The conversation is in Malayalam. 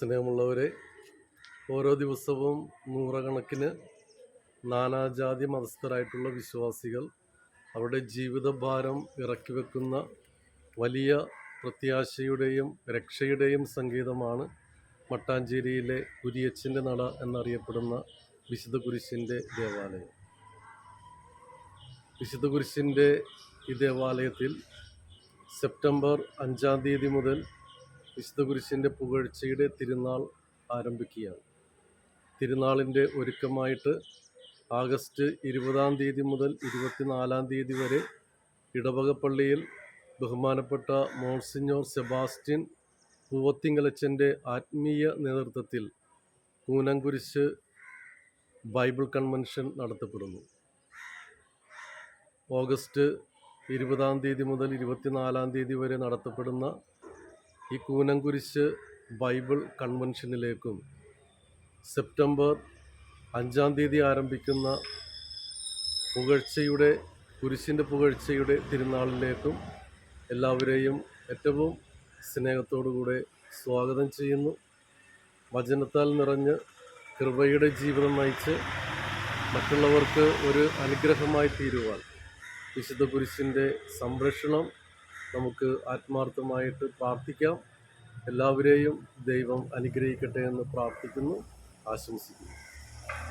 സ്നേഹമുള്ളവരെ ഓരോ ദിവസവും നൂറുകണക്കിന് നാനാജാതി മതസ്ഥരായിട്ടുള്ള വിശ്വാസികൾ അവരുടെ ജീവിതഭാരം ഇറക്കി വെക്കുന്ന വലിയ പ്രത്യാശയുടെയും രക്ഷയുടെയും സംഗീതമാണ് മട്ടാഞ്ചേരിയിലെ കുരിയച്ചിന്റെ നട എന്നറിയപ്പെടുന്ന വിശുദ്ധ കുരിശിന്റെ ദേവാലയം. വിശുദ്ധ കുരിശിന്റെ ഈ ദേവാലയത്തിൽ സെപ്റ്റംബർ അഞ്ചാം തീയതി മുതൽ വിശുദ്ധ കുരിശിന്റെ പുകഴ്ചയുടെ തിരുനാൾ ആരംഭിക്കുകയാണ്. തിരുനാളിന്റെ ഒരുക്കമായിട്ട് ആഗസ്റ്റ് ഇരുപതാം തീയതി മുതൽ ഇരുപത്തിനാലാം തീയതി വരെ ഇടവകപ്പള്ളിയിൽ ബഹുമാനപ്പെട്ട മോൺസിഞ്ഞോർ സെബാസ്റ്റ്യൻ പൂവത്തിങ്കലച്ചന്റെ ആത്മീയ നേതൃത്വത്തിൽ കൂനംകുരിശ് ബൈബിൾ കൺവെൻഷൻ നടത്തപ്പെടുന്നു. ഓഗസ്റ്റ് ഇരുപതാം തീയതി മുതൽ ഇരുപത്തിനാലാം തീയതി വരെ നടത്തപ്പെടുന്ന ഈ കൂനംകുരിശ് ബൈബിൾ കൺവെൻഷനിലേക്കും സെപ്റ്റംബർ അഞ്ചാം തീയതി ആരംഭിക്കുന്ന പുകഴ്ചയുടെ കുരിശിന്റെ പുകഴ്ചയുടെ തിരുനാളിലേക്കും എല്ലാവരെയും ഏറ്റവും സ്നേഹത്തോടുകൂടെ സ്വാഗതം ചെയ്യുന്നു. വചനത്താൽ നിറഞ്ഞ് കൃപയുടെ ജീവിതം നയിച്ച് മറ്റുള്ളവർക്ക് ഒരു അനുഗ്രഹമായി തീരുവാൻ വിശുദ്ധ കുരിശിന്റെ സംരക്ഷണം നമുക്ക് ആത്മാർത്ഥമായിട്ട് പ്രാർത്ഥിക്കാം. എല്ലാവരെയും ദൈവം അനുഗ്രഹിക്കട്ടെ എന്ന് പ്രാർത്ഥിക്കുന്നു. ആശംസിക്കുന്നു.